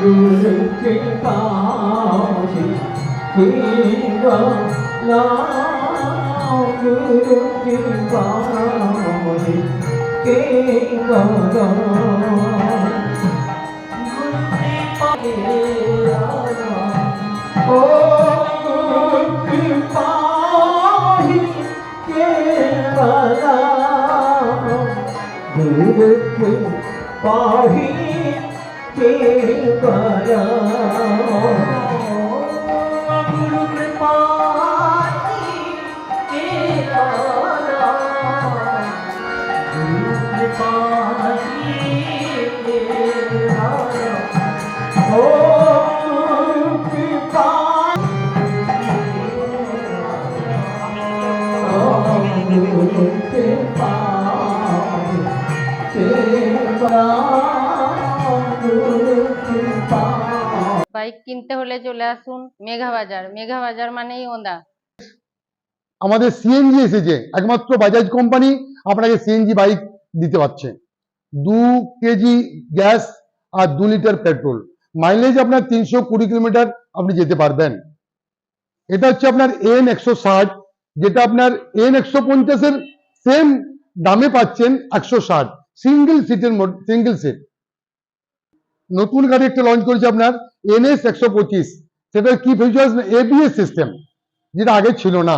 chúng ta chỉ khi đó lao cứ chỉ có gì khi đó đó Hãy subscribe cho kênh Ghiền Mì Gõ Để không bỏ lỡ những video hấp dẫn কে বারা bike কিনতে হলে চলে আসুন মেঘা বাজার। মেঘা বাজার মানেই ওন্দা আমাদের সিএনজি এসেছে, একমাত্র বাজাজ কোম্পানি আপনাকে সিএনজি বাইক দিতে পারছে। দু কেজি গ্যাস আর দু লিটার পেট্রোল। মাইলেজ আপনার তিনশো কুড়ি কিলোমিটার আপনি যেতে পারবেন। এটা হচ্ছে আপনার এন একশো ষাট, যেটা আপনার এন একশো পঞ্চাশের সেম দামে পাচ্ছেন একশো ষাট। সিঙ্গেল সিটের সিঙ্গেল সিট নতুন গাড়ি একটা লঞ্চ করেছে আপনার এনএস একশো পঁচিশ সেটার কি ফিচার্স এবিএস সিস্টেম যেটা আগে ছিল না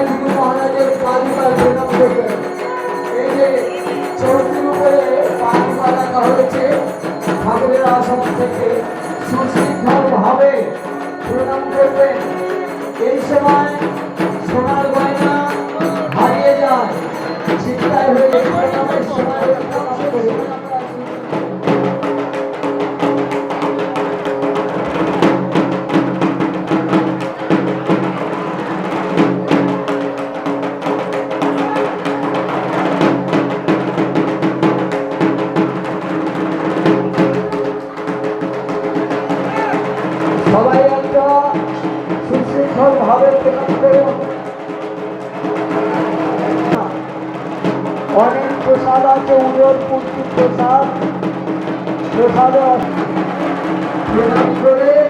গুরু মহারাজের পালিকা এই যে চৌকির উপরে পালিকা রাখা হয়েছে ঠাকুরের আসন থেকে প্রণাম করবেন। এই সময় সোনার গয়না অনেক প্রসাদ আছে উদর পুষ্টি প্রসাদ প্রসাদে করে